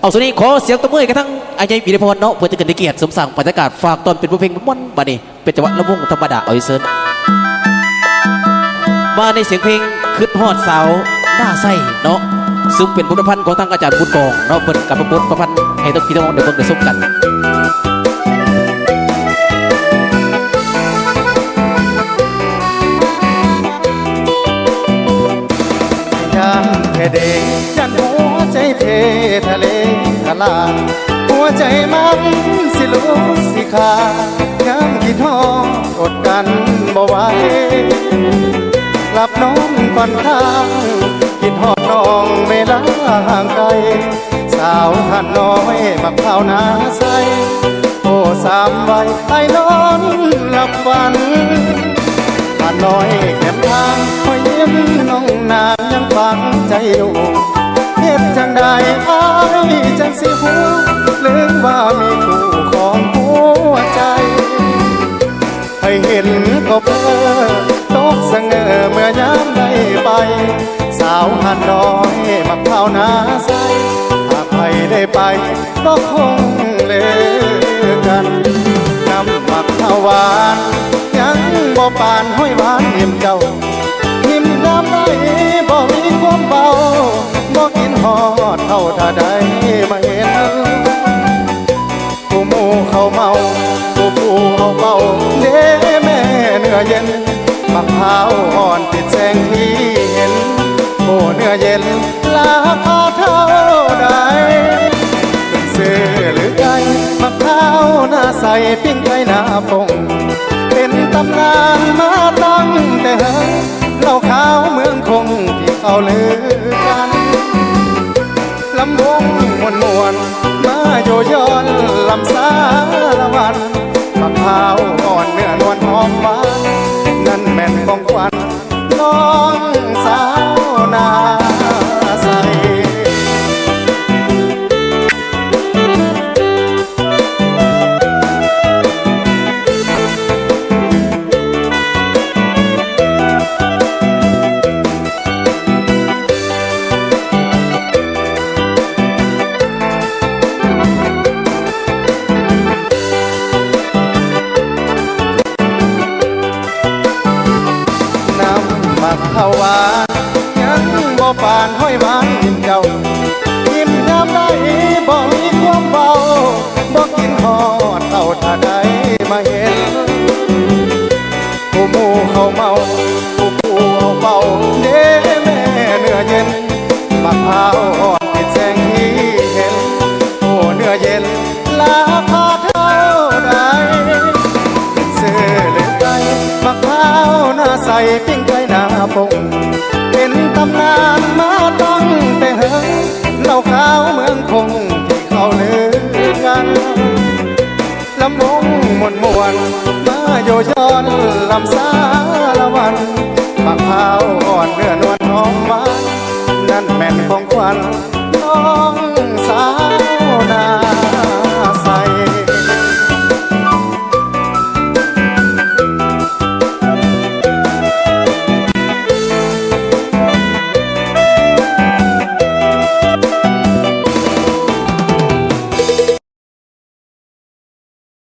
เอาสุนี้ขอเสียงตบมือให้กันทั้งอาจารย์ปิริพรเนาะเพื่อจะเกิดเกียรติสมสั่งบรรยากาศฝากตอนเป็นผู้เพลงม่วนบัดนี้เป็นจังหวะละวงธรรมดาเอาอีเซิร์นมาในเสียงเพลงคืดฮอดสาวหน้าไส้เนาะซึ่งเป็นบุญพันธ์ของทางอาจารย์บุญกองเนาะเปิดกับบุญประพันธ์ให้ต้องพี่น้องได้เบิ่งได้มกันยันแค่เด็กยันหัว ใจเพทะเลทลาหัวใจมันสิลุกสิขาดย้ำคิดทอดอดกันบ่ไหวหลับน้อนก่อนข้างคิดหอดน้องเวลาห่างไกล สาวหันน้อยมักข้าวนาใสโอ้สามใบไอ้นอนหลับฝันผ่านน้อยแก้มทางคอยยิ้มน้องนานยังฟังใจอยู่ จังสิหูลืมว่ามีคู่ของหัวใจ ให้เห็นก็เพอตกสะเงอเมื่อยามได้ไป สาวหันน้อยมักเผานาใสหากไปได้ไปก็คงเลิกกันน้ำหมักข้าวหวาน ยังบ่ปานห้อยหวาน เขาเมาผู้ผู้เขาเบาเด้แม่เนื้อเย็นมักพร้าวอ่อนติดแสงที่เห็นโอ้เนื้อเย็นลาคาเท่าใดเป็นเสื้อหรือไก่มักพร้าวหน้าใสปิ้งไก่หน้าปงเป็นตำนานมาตั้งแต่เฮอเล่าขาวเมืองคงที่เขาลือกันลำวงมวนมวน โยย้อนลำสาละวันมะพร้าวาวหวานยังบ่ปานห้อยหวานกินเจ้ากินน้ำได้บ่มีความเบาบ่กินหอดเต่าถ้าได้มาเห็นผู้มูเขาเมาผู้ผู้เขาเบาเด้แม่เนื้อเย็นมะพร้าวอ่อนติดแสงที่เห็นโอ้เนื้อเย็นลาคาเท่าใดเสื้อเลืองไก่มะพร้าวหน้าใสปิ้ ปงเป็นตำนานมาต้องแต่เฮเล่าขาวเมืองคงที่เขาเลือกันลำวงมนมวนมาโยยอนลำสาละวันปางพาวอ่อนเนื้อนวลน้องมานั่นแม่นของควันน้องสาวนา